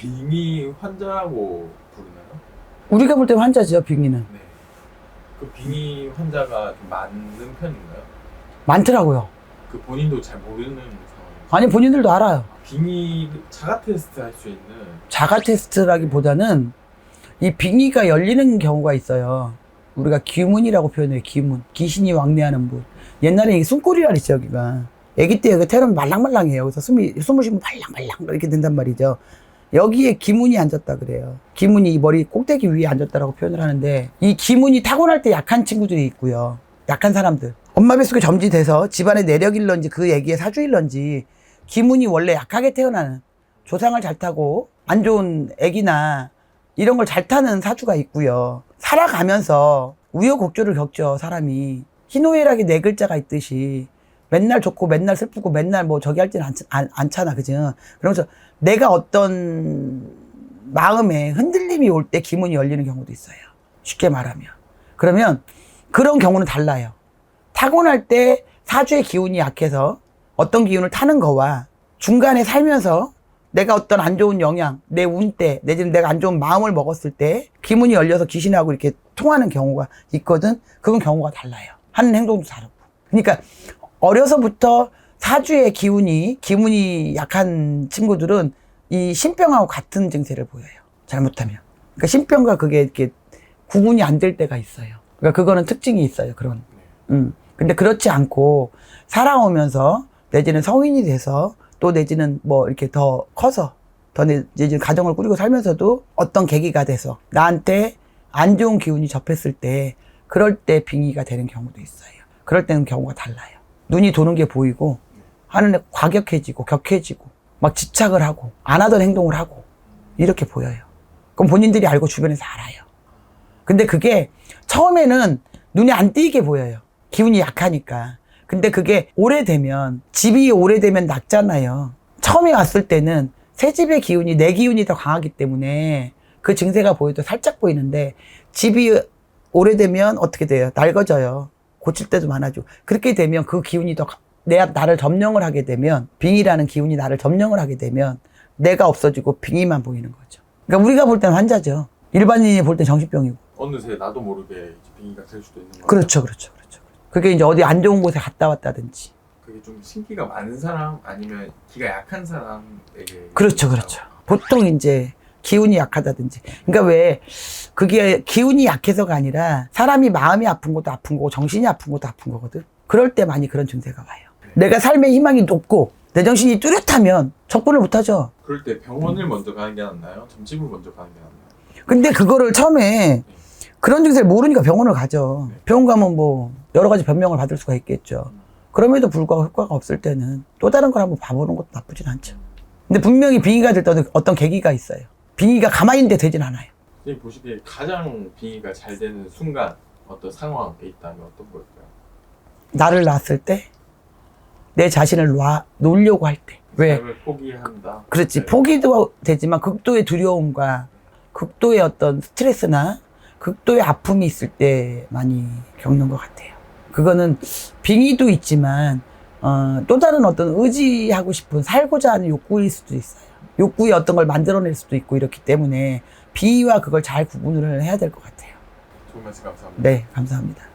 빙의 환자라고 부르나요? 우리가 볼 때 환자죠, 빙의는. 네. 그 빙의 환자가 좀 많은 편인가요? 많더라고요. 그 본인도 잘 모르는 상황. 아니, 본인들도 알아요. 빙의 자가 테스트 할 수 있는 자가 테스트라기보다는 이 빙의가 열리는 경우가 있어요. 우리가 귀문이라고 표현해요. 귀문. 귀신이 왕래하는 문. 옛날에 이 숨골이라 그랬죠, 여기가. 아기 때 여기 태어나면 말랑말랑해요. 그래서 숨이, 숨을 쉬면 말랑말랑 이렇게 된단 말이죠. 여기에 기문이 앉았다 그래요. 기문이 이 머리 꼭대기 위에 앉았다라고 표현을 하는데 이 기문이 타고날 때 약한 친구들이 있고요. 약한 사람들. 엄마 뱃속에 점지돼서 집안의 내력일런지 그 애기의 사주일런지 기문이 원래 약하게 태어나는 조상을 잘 타고 안 좋은 애기나 이런 걸 잘 타는 사주가 있고요. 살아가면서 우여곡절을 겪죠, 사람이. 희노애락이 네 글자가 있듯이 맨날 좋고 맨날 슬프고 맨날 뭐 저기 할지는 않, 않, 않잖아, 그죠? 그러면서 내가 어떤 마음에 흔들림이 올 때 기문이 열리는 경우도 있어요. 쉽게 말하면. 그러면 그런 경우는 달라요. 타고날 때 사주의 기운이 약해서 어떤 기운을 타는 거와 중간에 살면서 내가 어떤 안 좋은 영향, 내 운 때, 내지는 내가 안 좋은 마음을 먹었을 때 기문이 열려서 귀신하고 이렇게 통하는 경우가 있거든. 그건 경우가 달라요. 하는 행동도 다르고. 그러니까 어려서부터 사주의 기운이, 기운이 약한 친구들은 이 신병하고 같은 증세를 보여요. 잘못하면. 그러니까 신병과 그게 이렇게 구분이 안 될 때가 있어요. 그러니까 그거는 특징이 있어요. 그런. 음. 근데 그렇지 않고 살아오면서 내지는 성인이 돼서 또 내지는 뭐 이렇게 더 커서 더 내- 내지는 가정을 꾸리고 살면서도 어떤 계기가 돼서 나한테 안 좋은 기운이 접했을 때 그럴 때 빙의가 되는 경우도 있어요. 그럴 때는 경우가 달라요. 눈이 도는 게 보이고 하는 애 과격해지고 격해지고 막 집착을 하고 안 하던 행동을 하고 이렇게 보여요. 그럼 본인들이 알고 주변에서 알아요. 근데 그게 처음에는 눈에 안 띄게 보여요. 기운이 약하니까. 근데 그게 오래되면, 집이 오래되면 낫잖아요. 처음에 왔을 때는 새 집의 기운이, 내 기운이 더 강하기 때문에 그 증세가 보여도 살짝 보이는데 집이 오래되면 어떻게 돼요? 낡아져요. 고칠 때도 많아지고. 그렇게 되면 그 기운이 더, 내, 나를 점령을 하게 되면, 빙이라는 기운이 나를 점령을 하게 되면 내가 없어지고 빙이만 보이는 거죠. 그러니까 우리가 볼 때는 환자죠. 일반인이 볼땐 정신병이고. 어느새 나도 모르게 빙의가 될 수도 있는 거예요. 그렇죠, 그렇죠, 그렇죠. 그게 이제 어디 안 좋은 곳에 갔다 왔다든지. 그게 좀 신기가 많은 사람 아니면 기가 약한 사람에게 그렇죠, 그렇죠. 보통 이제 기운이 약하다든지. 그러니까 왜 그게 기운이 약해서가 아니라 사람이 마음이 아픈 것도 아픈 거고 정신이 아픈 것도 아픈 거거든. 그럴 때 많이 그런 증세가 와요. 내가 삶의 희망이 높고 내 정신이 뚜렷하면 접근을 못 하죠. 그럴 때 병원을 먼저 가는 게 낫나요? 점집을 먼저 가는 게 낫나요? 근데 그거를 처음에 그런 증세를 모르니까 병원을 가죠. 병원 가면 뭐 여러 가지 변명을 받을 수가 있겠죠. 그럼에도 불구하고 효과가 없을 때는 또 다른 걸 한번 봐보는 것도 나쁘진 않죠. 근데 분명히 빙의가 될 때는 어떤 계기가 있어요. 빙의가 가만히 있는데 되진 않아요. 선생님 보시기에 가장 빙의가 잘 되는 순간 어떤 상황에 있다면 어떤 걸까요? 나를 낳았을 때, 내 자신을 놔, 놓으려고 할 때. 왜? 삶을 포기한다. 그렇지. 네. 포기도 되지만 극도의 두려움과 극도의 어떤 스트레스나 극도의 아픔이 있을 때 많이 겪는 것 같아요. 그거는 빙의도 있지만, 어, 또 다른 어떤 의지하고 싶은 살고자 하는 욕구일 수도 있어요. 욕구의 어떤 걸 만들어낼 수도 있고 이렇기 때문에 빙의와 그걸 잘 구분을 해야 될 것 같아요. 좋은 말씀 감사합니다. 네, 감사합니다.